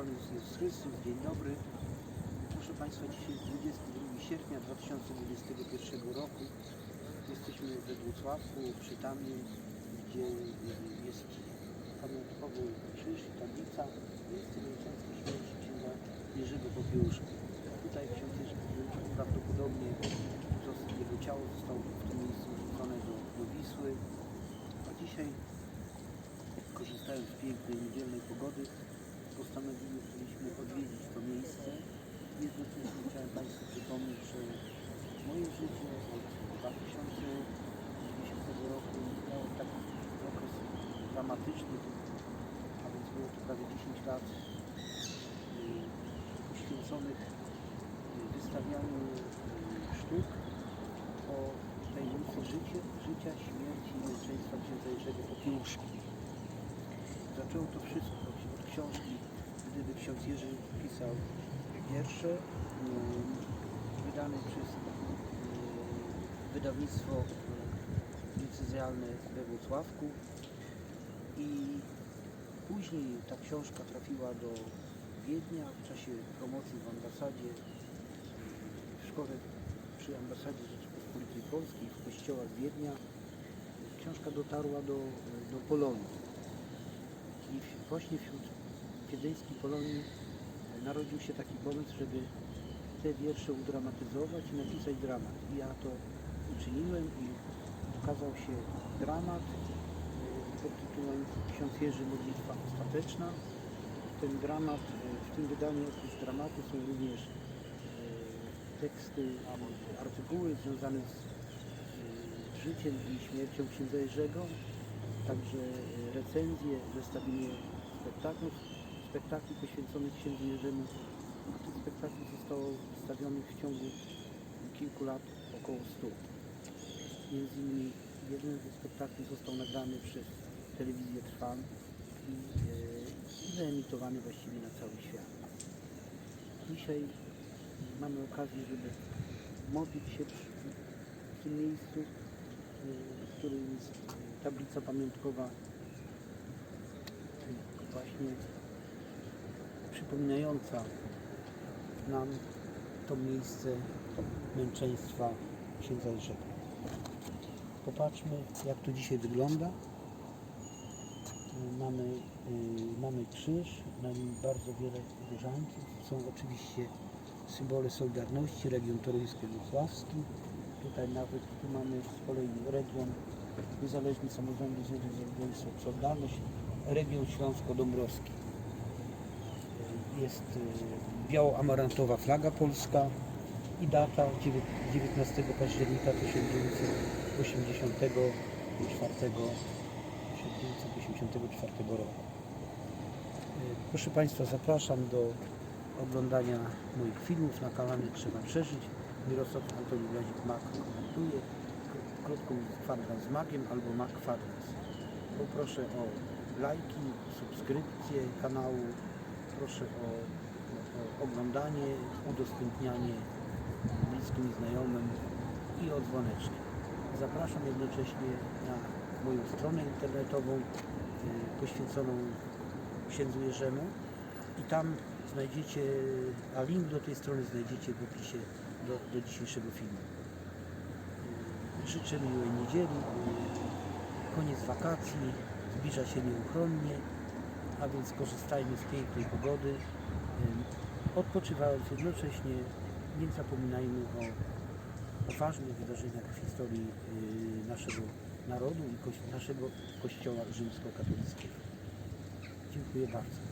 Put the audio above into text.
Jest Jezus Chrystus, dzień dobry. Proszę Państwa, dzisiaj jest 22 sierpnia 2021 roku. Jesteśmy we Włocławku, przy Tamie, gdzie jest pamiątkowy krzyż i tablica miejsce męczeńskiej śmierci księdza Jerzego Popiełuszka. Tutaj ksiądz Jerzy Popiełuszek prawdopodobnie jego ciało zostało w tym miejscu wrzucone do, do Wisły. A dzisiaj korzystając z pięknej niedzielnej pogody, postanowiliśmy odwiedzić to miejsce. Jednocześnie chciałem Państwu przypomnieć, że moje życie od 2010 roku miało taki okres dramatyczny, a więc było to prawie 10 lat y, poświęconych y, wystawianiu y, sztuk o tajemnicy życie, życia, śmierci i męczeństwa księdza Jerzego Popiełuszki. Zaczęło to wszystko od książki, gdyby ksiądz Jerzy pisał wiersze, wydane przez wydawnictwo decyzjalne we Włocławku i później ta książka trafiła do Wiednia w czasie promocji w ambasadzie, w szkole przy ambasadzie Rzeczypospolitej Polskiej w kościołach Wiednia. Książka dotarła do, do Polonii. I właśnie wśród wiedeńskiej Polonii e, narodził się taki pomysł, żeby te wiersze udramatyzować i napisać dramat. I ja to uczyniłem i ukazał się dramat e, pod tytułem Ksiądz Jerzy Modlitwa Ostateczna. Ten dramat, e, w tym wydaniu oprócz dramatu są również teksty, artykuły związane z życiem i śmiercią księdza Jerzego, także recenzje, zestawienie spektaklów, spektakli poświęconych księdzu Jerzemu. Tych spektakli zostało wystawionych w ciągu kilku lat około 100. Między innymi jeden ze spektakli został nagrany przez telewizję Trwam i, e, i wyemitowany właściwie na cały świat. Dzisiaj mamy okazję, żeby modlić się w tym miejscu, e, w którym jest tablica pamiątkowa właśnie przypominająca nam to miejsce męczeństwa księdza Jerzego. Popatrzmy, jak to dzisiaj wygląda. Y, Mamy, y, mamy krzyż, na nim bardzo wiele różańców. Są oczywiście symbole Solidarności, region toruńsko-wrocławski. Tutaj nawet tu mamy z kolei region Niezależny Samorządu Zjednoczonego Solidarność, region Śląsko-Dąbrowski. Jest y, biało-amarantowa flaga polska i data dziewię- 19 października 1984 1984 roku. Y, Proszę Państwa, zapraszam do oglądania moich filmów na kanale Trzeba Przeżyć. Mirosław Antoni Blazik Mak komentuje. K- Krótko mówiąc kwadrans z magiem albo mak kwadrans. Poproszę o lajki, subskrypcję kanału. Proszę o, oglądanie, udostępnianie bliskim i znajomym i o dzwoneczki. Zapraszam jednocześnie na moją stronę internetową y, poświęconą księdzu Jerzemu i tam znajdziecie, a link do tej strony znajdziecie w opisie do, do dzisiejszego filmu. Y, Życzę miłej niedzieli, y, koniec wakacji, zbliża się nieuchronnie, a więc korzystajmy z pięknej pogody, odpoczywając jednocześnie, nie zapominajmy o, o ważnych wydarzeniach w historii y, naszego narodu i naszego kościoła rzymskokatolickiego. Dziękuję bardzo.